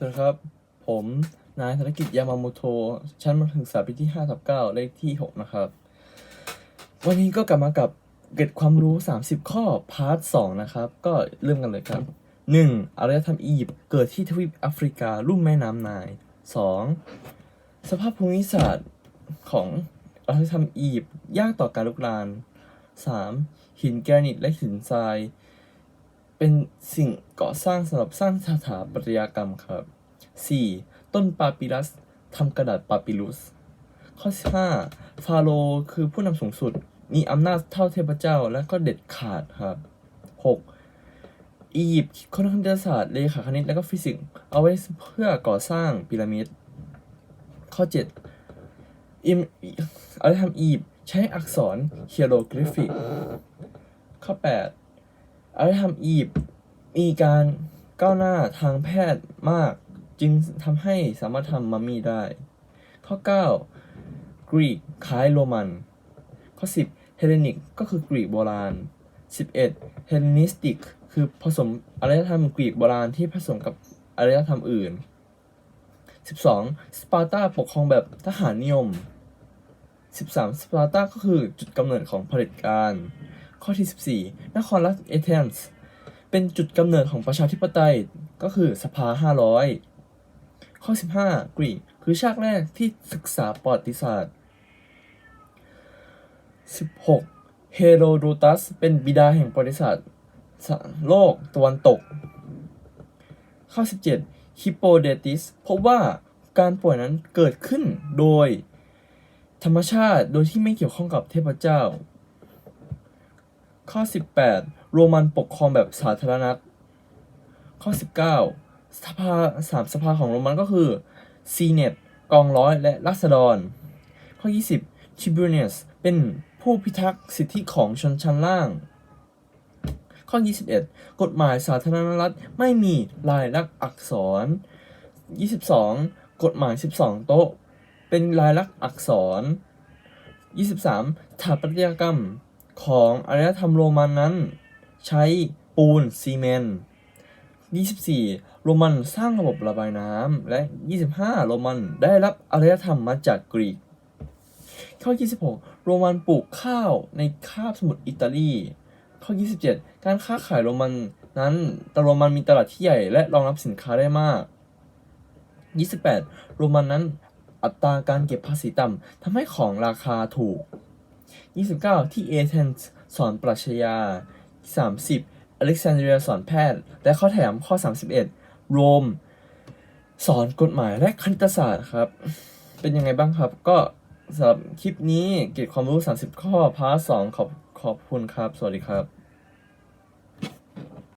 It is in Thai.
สวัสดีครับ ผมนายธนกิจยามาโมโทชั้นมัธยมศึกษาปีที่5ทับ9เลขที่ 6 นะครับ วันนี้ก็กลับมากับเกร็ดความรู้ 30 ข้อพาร์ท 2 นะครับ ก็เริ่มกันเลยครับ 1. อารยธรรมอียิปต์เกิดที่ทวีปแอฟริกาลุ่มแม่น้ำไนาย 2. สภาพภูมิศาสตร์ของอารยธรรมอียิปต์ยากต่อการลุกลาน 3. หินแกรนิตและหินทราย เป็นสิ่งก่อสร้างสำหรับสร้างสถาปัตยกรรมครับ 4. ต้นปาปิรัสทำกระดาษปาปิรุส ข้อ 5. ฟาโรคือผู้นำสูงสุด มีอำนาจเท่าเทพเจ้าและก็เด็ดขาดครับ 6. อียิปต์ค้นคณิตศาสตร์เลขาคณิตและก็ฟิสิกส์เอาไว้เพื่อก่อสร้างพีระมิด ข้อ 7. อิมอารยธรรมอียิปต์ใช้อักษรเฮียโรกริฟิก ข้อ 8 อารยธรรมอียิปต์มีการก้าวหน้าทางแพทย์มากจึงทำให้สามารถทำมัมมี่ได้ ข้อ 9 กรีกคล้ายโรมัน ข้อ 10 เฮเลนิกก็คือกรีกโบราณ 11 เฮเลนิสติก คือผสมอารยธรรมกรีกโบราณที่ผสมกับอารยธรรมอื่น 12 สปาร์ตาปกครองแบบทหารนิยม 13 สปาร์ตาก็คือจุดกำเนิดของเผด็จการ ข้อที่ 14 นครรัฐเอเธนส์เป็นจุดกำเนิดของประชาธิปไตยก็คือสภา 500 ข้อ 15 กรีกคือชาติแรกที่ศึกษาประวัติศาสตร์ 16 เฮโรโดตัส เป็นบิดาแห่งประวัติศาสตร์โลกตะวันตก ข้อ 17 ฮิปโปเดติสพบว่าการป่วยนั้นเกิดขึ้นโดยธรรมชาติโดยที่ไม่เกี่ยวข้องกับเทพเจ้า ข้อ 18 โรมันปกครองแบบสาธารณรัฐข้อ 19 สภาสามสภาของโรมันก็คือซีเนตกองร้อยและรัษฎร ข้อ 20ทิบูเนสเป็นผู้พิทักษ์สิทธิของชนชั้นล่าง ข้อ 21 กฎหมายสาธารณรัฐไม่มีลายลักษณ์อักษร 22 กฎหมาย 12 โต๊ะ เป็นลายลักษณ์อักษร 23สถาปัตยกรรม ของอารยธรรมโรมันนั้น ใช้ปูนซีเมนต์24 โรมันสร้างระบบระบายน้ำและ 25 โรมันได้รับอารยธรรมมาจากกรีก ข้อ 26 โรมันปลูกข้าวในคาบสมุทรอิตาลี ข้อ 27 การค้าขายโรมันนั้นแต่โรมันมีตลาดที่ใหญ่และรองรับสินค้าได้มาก 28 โรมันนั้นอัตราการเก็บภาษีต่ำทำให้ของราคาถูก 29 ที่เอเธนส์สอนปรัชญา 30 อเล็กซานเดรียสอนแพทย์ และข้อแถมข้อ 31 โรม สอนกฎหมายและคณิตศาสตร์ครับ เป็นยังไงบ้างครับ ก็สำหรับคลิปนี้เก็บความรู้ 30 ข้อพาร์ท2ขอบขอบคุณครับ สวัสดีครับ